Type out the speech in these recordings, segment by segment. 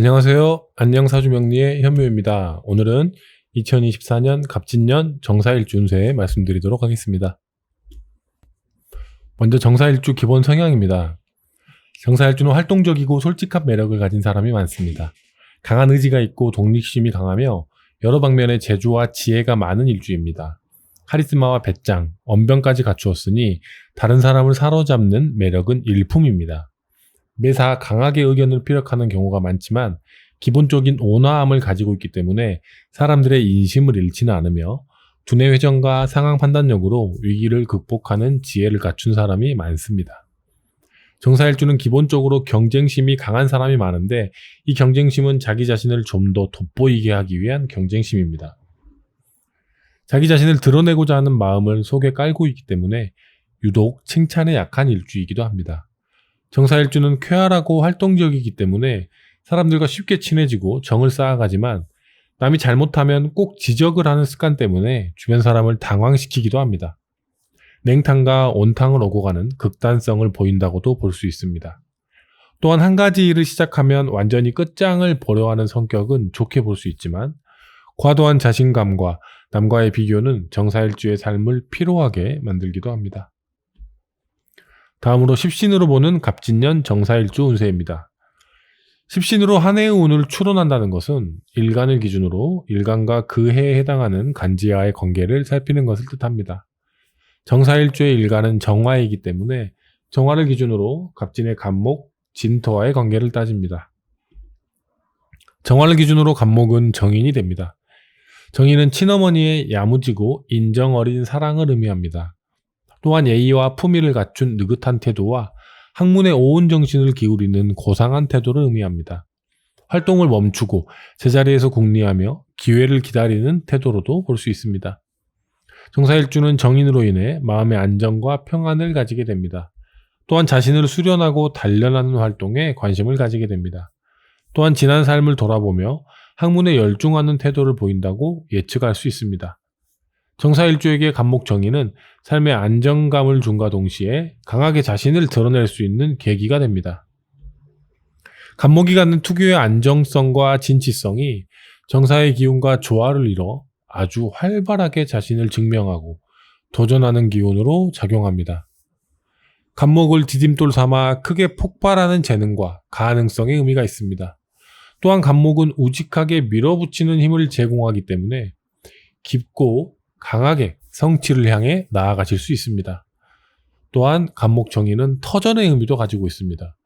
안녕하세요. 안녕사주명리의 현묘입니다. 오늘은 2024년 갑진년 정사일주운세 말씀드리도록 하겠습니다. 먼저 정사일주 기본 성향입니다. 정사일주는 활동적이고 솔직한 매력을 가진 사람이 많습니다. 강한 의지가 있고 독립심이 강하며 여러 방면의 재주와 지혜가 많은 일주입니다. 카리스마와 배짱, 언변까지 갖추었으니 다른 사람을 사로잡는 매력은 일품입니다. 매사 강하게 의견을 피력하는 경우가 많지만 기본적인 온화함을 가지고 있기 때문에 사람들의 인심을 잃지는 않으며 두뇌 회전과 상황 판단력으로 위기를 극복하는 지혜를 갖춘 사람이 많습니다. 정사일주는 기본적으로 경쟁심이 강한 사람이 많은데 이 경쟁심은 자기 자신을 좀 더 돋보이게 하기 위한 경쟁심입니다. 자기 자신을 드러내고자 하는 마음을 속에 깔고 있기 때문에 유독 칭찬에 약한 일주이기도 합니다. 정사일주는 쾌활하고 활동적이기 때문에 사람들과 쉽게 친해지고 정을 쌓아가지만 남이 잘못하면 꼭 지적을 하는 습관 때문에 주변 사람을 당황시키기도 합니다. 냉탕과 온탕을 오고 가는 극단성을 보인다고도 볼 수 있습니다. 또한 한 가지 일을 시작하면 완전히 끝장을 보려 하는 성격은 좋게 볼 수 있지만 과도한 자신감과 남과의 비교는 정사일주의 삶을 피로하게 만들기도 합니다. 다음으로 십신으로 보는 갑진년 정사일주 운세입니다. 십신으로 한 해의 운을 추론한다는 것은 일간을 기준으로 일간과 그 해에 해당하는 간지와의 관계를 살피는 것을 뜻합니다. 정사일주의 일간은 정화이기 때문에 정화를 기준으로 갑진의 간목, 진토와의 관계를 따집니다. 정화를 기준으로 간목은 정인이 됩니다. 정인은 친어머니의 야무지고 인정 어린 사랑을 의미합니다. 또한 예의와 품위를 갖춘 느긋한 태도와 학문에 온 정신을 기울이는 고상한 태도를 의미합니다. 활동을 멈추고 제자리에서 궁리하며 기회를 기다리는 태도로도 볼 수 있습니다. 정사일주는 정인으로 인해 마음의 안정과 평안을 가지게 됩니다. 또한 자신을 수련하고 단련하는 활동에 관심을 가지게 됩니다. 또한 지난 삶을 돌아보며 학문에 열중하는 태도를 보인다고 예측할 수 있습니다. 정사일주에게 간목정의는 삶의 안정감을 준과 동시에 강하게 자신을 드러낼 수 있는 계기가 됩니다. 간목이 갖는 특유의 안정성과 진치성이 정사의 기운과 조화를 이뤄 아주 활발하게 자신을 증명하고 도전하는 기운으로 작용합니다. 간목을 디딤돌 삼아 크게 폭발하는 재능과 가능성의 의미가 있습니다. 또한 간목은 우직하게 밀어붙이는 힘을 제공하기 때문에 깊고 강하게 성취를 향해 나아가실 수 있습니다. 또한 간목정의는 터전의 의미도 가지고 있습니다.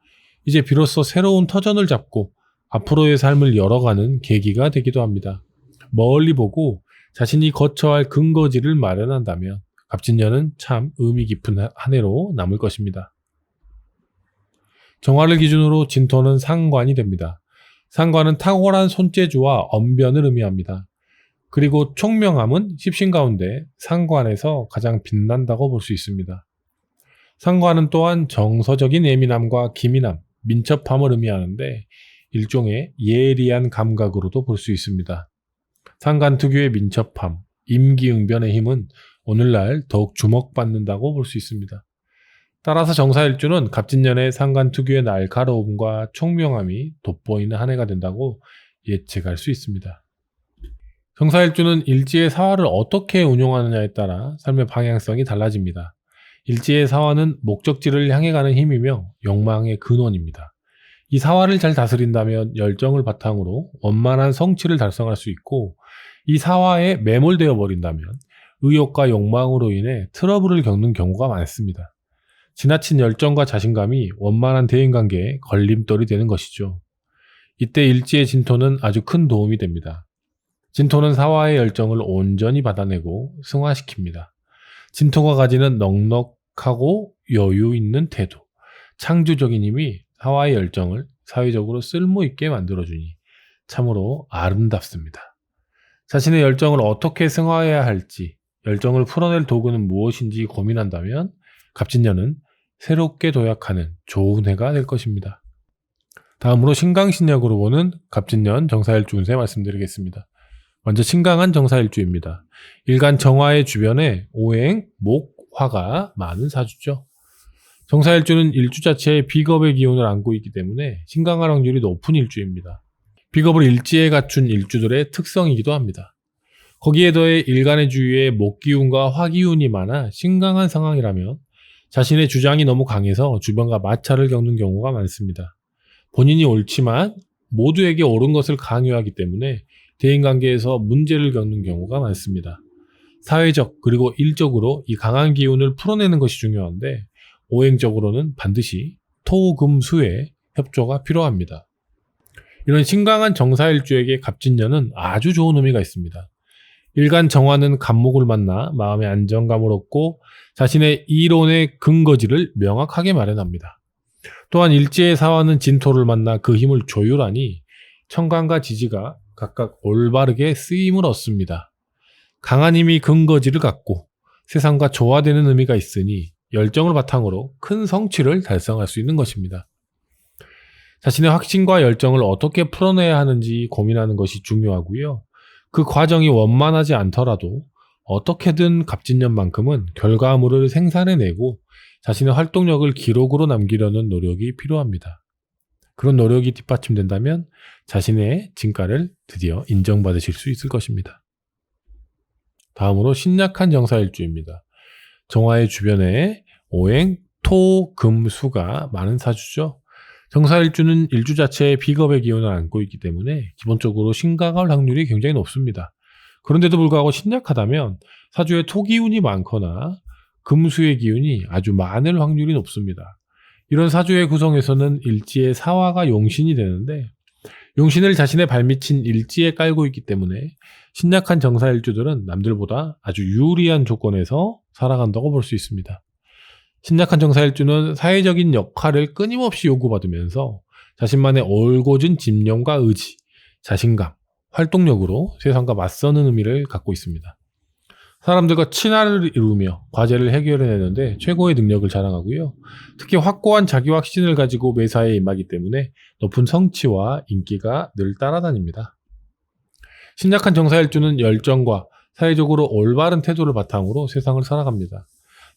이제 비로소 새로운 터전을 잡고 앞으로의 삶을 열어가는 계기가 되기도 합니다. 멀리 보고 자신이 거쳐야 할 근거지를 마련한다면 갑진년은 참 의미 깊은 한 해로 남을 것입니다. 정화를 기준으로 진토는 상관이 됩니다. 상관은 탁월한 손재주와 언변을 의미합니다. 그리고 총명함은 십신 가운데 상관에서 가장 빛난다고 볼 수 있습니다. 상관은 또한 정서적인 예민함과 기민함, 민첩함을 의미하는데 일종의 예리한 감각으로도 볼 수 있습니다. 상관 특유의 민첩함, 임기응변의 힘은 오늘날 더욱 주목받는다고 볼 수 있습니다. 따라서 정사일주는 갑진년의 상관 특유의 날카로움과 총명함이 돋보이는 한 해가 된다고 예측할 수 있습니다. 정사일주는 일지의 사화를 어떻게 운용하느냐에 따라 삶의 방향성이 달라집니다. 일지의 사화는 목적지를 향해 가는 힘이며 욕망의 근원입니다. 이 사화를 잘 다스린다면 열정을 바탕으로 원만한 성취를 달성할 수 있고 이 사화에 매몰되어 버린다면 의욕과 욕망으로 인해 트러블을 겪는 경우가 많습니다. 지나친 열정과 자신감이 원만한 대인관계에 걸림돌이 되는 것이죠. 이때 일지의 진토는 아주 큰 도움이 됩니다. 진토는 사화의 열정을 온전히 받아내고 승화시킵니다. 진토가 가지는 넉넉하고 여유 있는 태도, 창조적인 힘이 사화의 열정을 사회적으로 쓸모 있게 만들어주니 참으로 아름답습니다. 자신의 열정을 어떻게 승화해야 할지, 열정을 풀어낼 도구는 무엇인지 고민한다면 갑진년은 새롭게 도약하는 좋은 해가 될 것입니다. 다음으로 신강신약으로 보는 갑진년 정사일주 운세 말씀드리겠습니다. 먼저 신강한 정사일주입니다. 일간 정화의 주변에 오행, 목, 화가 많은 사주죠. 정사일주는 일주 자체의 비겁의 기운을 안고 있기 때문에 신강할 확률이 높은 일주입니다. 비겁을 일지에 갖춘 일주들의 특성이기도 합니다. 거기에 더해 일간의 주위에 목기운과 화기운이 많아 신강한 상황이라면 자신의 주장이 너무 강해서 주변과 마찰을 겪는 경우가 많습니다. 본인이 옳지만 모두에게 옳은 것을 강요하기 때문에 대인 관계에서 문제를 겪는 경우가 많습니다. 사회적 그리고 일적으로 이 강한 기운을 풀어내는 것이 중요한데 오행적으로는 반드시 토금수의 협조가 필요합니다. 이런 신강한 정사일주에게 갑진년은 아주 좋은 의미가 있습니다. 일간 정화는 간목을 만나 마음의 안정감을 얻고 자신의 이론의 근거지를 명확하게 마련합니다. 또한 일지의 사화는 진토를 만나 그 힘을 조율하니 청간과 지지가 각각 올바르게 쓰임을 얻습니다. 강한 힘이 근거지를 갖고 세상과 조화되는 의미가 있으니 열정을 바탕으로 큰 성취를 달성할 수 있는 것입니다. 자신의 확신과 열정을 어떻게 풀어내야 하는지 고민하는 것이 중요하고요. 그 과정이 원만하지 않더라도 어떻게든 갑진년만큼은 결과물을 생산해내고 자신의 활동력을 기록으로 남기려는 노력이 필요합니다. 그런 노력이 뒷받침된다면 자신의 진가를 드디어 인정받으실 수 있을 것입니다. 다음으로 신약한 정사일주입니다. 정화의 주변에 오행, 토, 금, 수가 많은 사주죠. 정사일주는 일주 자체의 비겁의 기운을 안고 있기 때문에 기본적으로 신강할 확률이 굉장히 높습니다. 그런데도 불구하고 신약하다면 사주에 토기운이 많거나 금수의 기운이 아주 많을 확률이 높습니다. 이런 사주의 구성에서는 일지의 사화가 용신이 되는데 용신을 자신의 발밑인 일지에 깔고 있기 때문에 신약한 정사일주들은 남들보다 아주 유리한 조건에서 살아간다고 볼 수 있습니다. 신약한 정사일주는 사회적인 역할을 끊임없이 요구받으면서 자신만의 올곧은 집념과 의지, 자신감, 활동력으로 세상과 맞서는 의미를 갖고 있습니다. 사람들과 친화를 이루며 과제를 해결해내는데 최고의 능력을 자랑하고요. 특히 확고한 자기 확신을 가지고 매사에 임하기 때문에 높은 성취와 인기가 늘 따라다닙니다. 신약한 정사일주는 열정과 사회적으로 올바른 태도를 바탕으로 세상을 살아갑니다.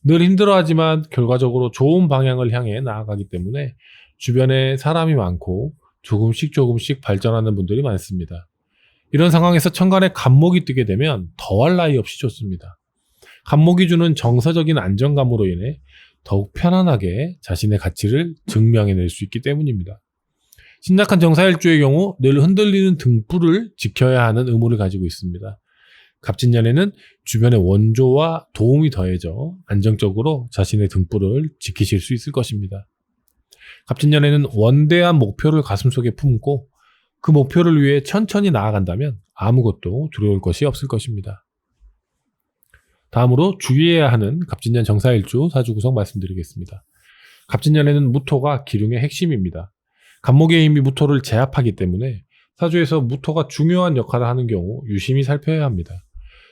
늘 힘들어하지만 결과적으로 좋은 방향을 향해 나아가기 때문에 주변에 사람이 많고 조금씩 조금씩 발전하는 분들이 많습니다. 이런 상황에서 천간에 간목이 뜨게 되면 더할 나위 없이 좋습니다. 간목이 주는 정서적인 안정감으로 인해 더욱 편안하게 자신의 가치를 증명해낼 수 있기 때문입니다. 신약한 정사일주의 경우 늘 흔들리는 등불을 지켜야 하는 의무를 가지고 있습니다. 갑진년에는 주변의 원조와 도움이 더해져 안정적으로 자신의 등불을 지키실 수 있을 것입니다. 갑진년에는 원대한 목표를 가슴속에 품고 그 목표를 위해 천천히 나아간다면 아무것도 두려울 것이 없을 것입니다. 다음으로 주의해야 하는 갑진년 정사일주 사주 구성 말씀드리겠습니다. 갑진년에는 무토가 기룡의 핵심입니다. 간목의 힘이 무토를 제압하기 때문에 사주에서 무토가 중요한 역할을 하는 경우 유심히 살펴야 합니다.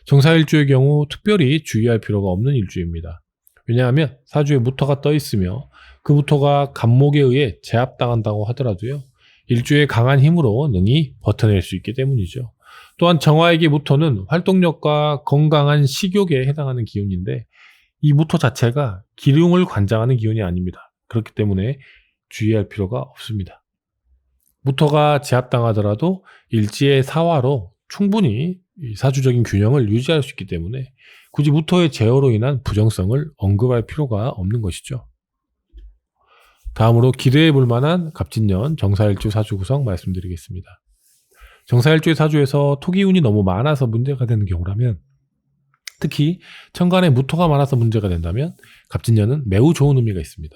정사일주의 경우 특별히 주의할 필요가 없는 일주입니다. 왜냐하면 사주에 무토가 떠 있으며 그 무토가 간목에 의해 제압당한다고 하더라도요. 일주의 강한 힘으로 능히 버텨낼 수 있기 때문이죠. 또한 정화에게 무토는 활동력과 건강한 식욕에 해당하는 기운인데 이 무토 자체가 기륭을 관장하는 기운이 아닙니다. 그렇기 때문에 주의할 필요가 없습니다. 무토가 제압당하더라도 일지의 사화로 충분히 사주적인 균형을 유지할 수 있기 때문에 굳이 무토의 제어로 인한 부정성을 언급할 필요가 없는 것이죠. 다음으로 기대해 볼 만한 갑진년 정사일주 사주 구성 말씀드리겠습니다. 정사일주의 사주에서 토기운이 너무 많아서 문제가 되는 경우라면 특히 천간에 무토가 많아서 문제가 된다면 갑진년은 매우 좋은 의미가 있습니다.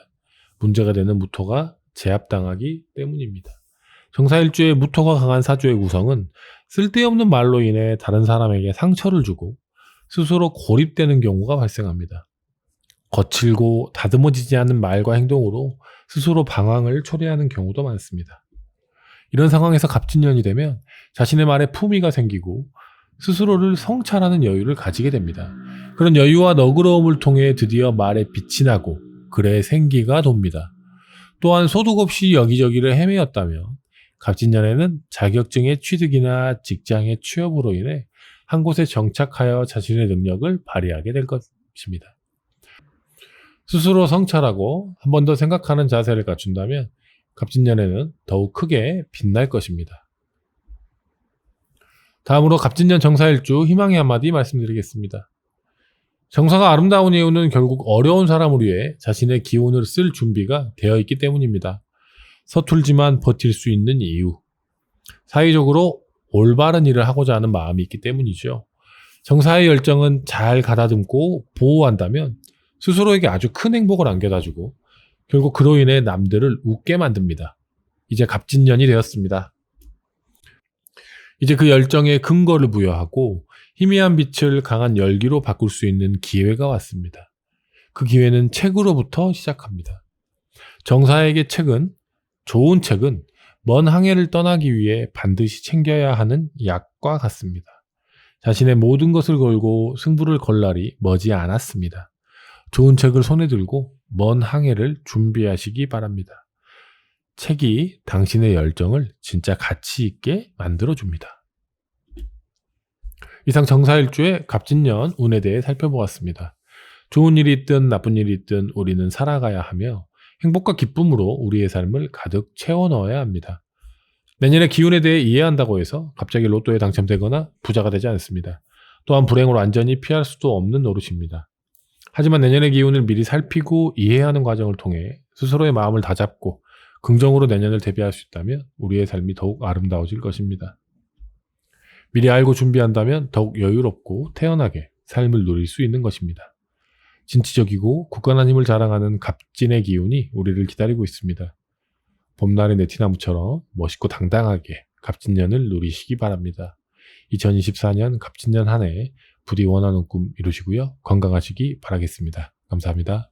문제가 되는 무토가 제압당하기 때문입니다. 정사일주의 무토가 강한 사주의 구성은 쓸데없는 말로 인해 다른 사람에게 상처를 주고 스스로 고립되는 경우가 발생합니다. 거칠고 다듬어지지 않는 말과 행동으로 스스로 방황을 초래하는 경우도 많습니다. 이런 상황에서 갑진년이 되면 자신의 말에 품위가 생기고 스스로를 성찰하는 여유를 가지게 됩니다. 그런 여유와 너그러움을 통해 드디어 말에 빛이 나고 글에 생기가 돕니다. 또한 소득 없이 여기저기를 헤매었다면 갑진년에는 자격증의 취득이나 직장의 취업으로 인해 한 곳에 정착하여 자신의 능력을 발휘하게 될 것입니다. 스스로 성찰하고 한 번 더 생각하는 자세를 갖춘다면 갑진년에는 더욱 크게 빛날 것입니다. 다음으로 갑진년 정사일주 희망의 한마디 말씀드리겠습니다. 정사가 아름다운 이유는 결국 어려운 사람을 위해 자신의 기운을 쓸 준비가 되어 있기 때문입니다. 서툴지만 버틸 수 있는 이유. 사회적으로 올바른 일을 하고자 하는 마음이 있기 때문이죠. 정사의 열정은 잘 가다듬고 보호한다면 스스로에게 아주 큰 행복을 안겨다주고 결국 그로 인해 남들을 웃게 만듭니다. 이제 갑진년이 되었습니다. 이제 그 열정에 근거를 부여하고 희미한 빛을 강한 열기로 바꿀 수 있는 기회가 왔습니다. 그 기회는 책으로부터 시작합니다. 정사에게 책은 좋은 책은 먼 항해를 떠나기 위해 반드시 챙겨야 하는 약과 같습니다. 자신의 모든 것을 걸고 승부를 걸 날이 머지 않았습니다. 좋은 책을 손에 들고 먼 항해를 준비하시기 바랍니다. 책이 당신의 열정을 진짜 가치 있게 만들어줍니다. 이상 정사일주의 갑진년 운에 대해 살펴보았습니다. 좋은 일이 있든 나쁜 일이 있든 우리는 살아가야 하며 행복과 기쁨으로 우리의 삶을 가득 채워 넣어야 합니다. 내년의 기운에 대해 이해한다고 해서 갑자기 로또에 당첨되거나 부자가 되지 않습니다. 또한 불행을 완전히 피할 수도 없는 노릇입니다. 하지만 내년의 기운을 미리 살피고 이해하는 과정을 통해 스스로의 마음을 다잡고 긍정으로 내년을 대비할 수 있다면 우리의 삶이 더욱 아름다워질 것입니다. 미리 알고 준비한다면 더욱 여유롭고 태연하게 삶을 누릴 수 있는 것입니다. 진취적이고 굳건한 힘을 자랑하는 갑진의 기운이 우리를 기다리고 있습니다. 봄날의 네티나무처럼 멋있고 당당하게 갑진년을 누리시기 바랍니다. 2024년 갑진년 한 해 부디 원하는 꿈 이루시고요. 건강하시기 바라겠습니다. 감사합니다.